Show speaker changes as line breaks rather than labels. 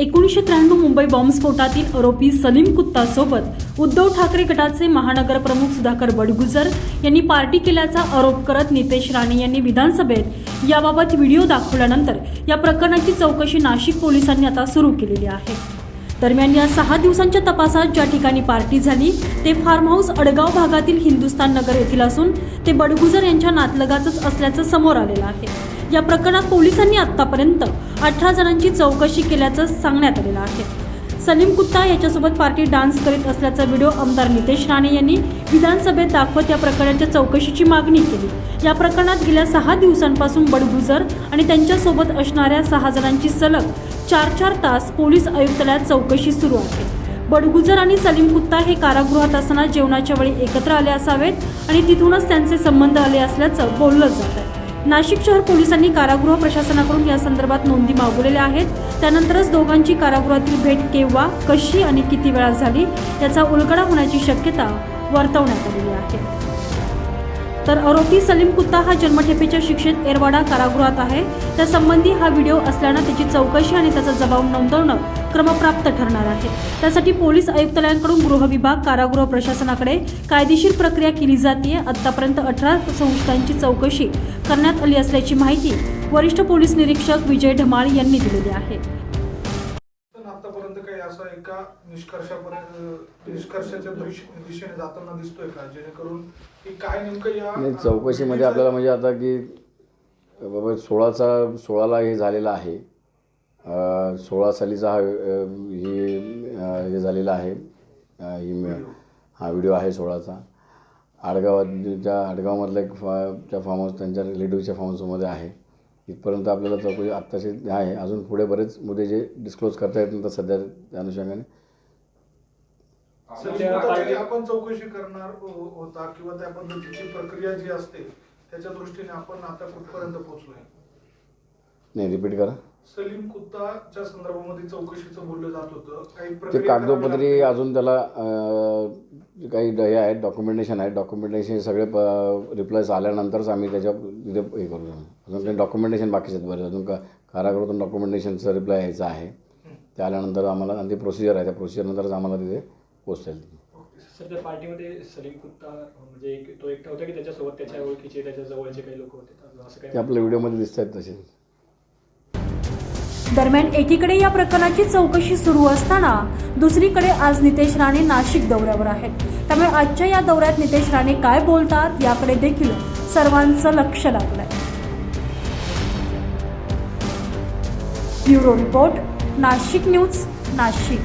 एकोणीसशे त्र्याण्णव मुंबई बॉम्बस्फोटातील आरोपी सलीम कुत्ता सोबत उद्धव ठाकरे गटाचे महानगर प्रमुख सुधाकर बडगुजर यांनी पार्टी केल्याचा आरोप करत नितेश राणे यांनी विधानसभेत याबाबत व्हिडिओ दाखवल्यानंतर या प्रकरणाची चौकशी नाशिक पोलिसांनी आता सुरू केलेली आहे. दरम्यान या सहा दिवसांच्या तपासात ज्या ठिकाणी पार्टी झाली ते फार्म हाऊस अडगाव भागातील हिंदुस्थान नगर येथील असून ते बडगुजर यांच्या नातलगाचंच असल्याचं समोर आलेलं आहे. या प्रकरणात पोलिसांनी आतापर्यंत अठरा जणांची चौकशी केल्याचं सांगण्यात आलेलं आहे. सलीम कुत्ता याच्यासोबत पार्टी डान्स करीत असल्याचा व्हिडिओ आमदार नितेश राणे यांनी विधानसभेत दाखवत या प्रकरणाच्या चौकशीची मागणी केली. या प्रकरणात गेल्या सहा दिवसांपासून बडगुजर आणि त्यांच्यासोबत असणाऱ्या सहा जणांची सलग चार चार तास पोलीस आयुक्तालयात चौकशी सुरू आहे. बडगुजर आणि सलीम कुत्ता हे कारागृहात असताना जेवणाच्या वेळी एकत्र आले असावेत आणि तिथूनच त्यांचे संबंध आले असल्याचं बोललं जात आहे. नाशिक शहर पोलिसांनी कारागृह प्रशासनाकडून या संदर्भात नोंदी मागवलेल्या आहेत. त्यानंतरच दोघांची कारागृहातील भेट केव्हा कशी आणि किती वेळा झाली याचा उलगडा होण्याची शक्यता वर्तवण्यात आलेली आहे. तर आरोपी सलीम कुत्ता हा जन्मठेपेच्या शिक्षेत एरवाडा कारागृहात आहे. त्यासंबंधी हा व्हिडिओ असल्यानं त्याची चौकशी आणि त्याचा जबाब नोंदवणं क्रमप्राप्त ठरणार आहे. त्यासाठी पोलीस आयुक्तालयांकडून गृह विभाग कारागृह प्रशासनाकडे कायदेशीर प्रक्रिया केली जाते आतापर्यंत अठरा संस्थांची चौकशी करण्यात आली असल्याची माहिती वरिष्ठ पोलीस निरीक्षक विजय ढमाळ यांनी दिलेली आहे.
आतापर्यंत काही असा एका निष्कर्षापर्यंत निष्कर्षाच्या दिश- दिशेने जाताना दिसतोय का? जेणेकरून की काय नेमकं या
नाही चौकशीमध्ये आपल्याला म्हणजे आता की बाबा सोळाचा सोळाला हे झालेलं आहे. सोळा सालीचा हा ही हे झालेला आहे. ही हा व्हिडिओ आहे सोळाचा. आडगावात ज्या आडगावमधल्या एक फा त्या फार्म हाऊस त्यांच्या रिलेटिव्हच्या फार्म हाऊसमध्ये आहे. इथपर्यंत आपल्याला चौकशी आत्ताशी आहे. अजून पुढे बरेच मुद्दे जे डिस्क्लोज करता येत नंतर सध्या त्या अनुषंगाने.
संयुक्ताची आपण चौकशी करणार हो- होता किंवा त्या पद्धतीची प्रक्रिया जी असते त्याच्या दृष्टीने आपण आता कुठपर्यंत पोहोचलोय?
नाही रिपीट करा.
सलीम कुत्ताच्या संदर्भामध्ये चौकशीचं बोललं जात होतं. काही
ते कागदोपत्री. अजून त्याला काही हे आहेत डॉक्युमेंटेशन आहे डॉक्युमेंटेशन सगळे रिप्लायस आल्यानंतरच आम्ही त्याच्या तिथे हे करू. अजून काही डॉक्युमेंटेशन बाकीचे आहेत बरेच. अजून का कारागृहातून डॉक्युमेंटेशनचं रिप्लाय यायचं आहे. ते आल्यानंतर आम्हाला आणि ती प्रोसिजर आहे. त्या प्रोसिजरनंतरच आम्हाला तिथे पोचता येईल.
सध्या पार्टीमध्ये सलीम कुत्ता म्हणजे एक- तो एकटा होता की त्याच्यासोबत त्याच्या ओळखीचे त्याच्या जवळचे काही लोक होते? असं
ते
काही
आपल्या व्हिडिओमध्ये दिसत आहेत तसे.
दरम्यान एकीकडे या प्रकरणाची चौकशी सुरू असताना दुसरीकडे आज नितेश राणे नाशिक दौऱ्यावर आहेत. त्यामुळे आजच्या या दौऱ्यात नितेश राणे काय बोलतात याकडे देखील सर्वांचं लक्ष लागलंय. Bureau report Nashik news Nashik.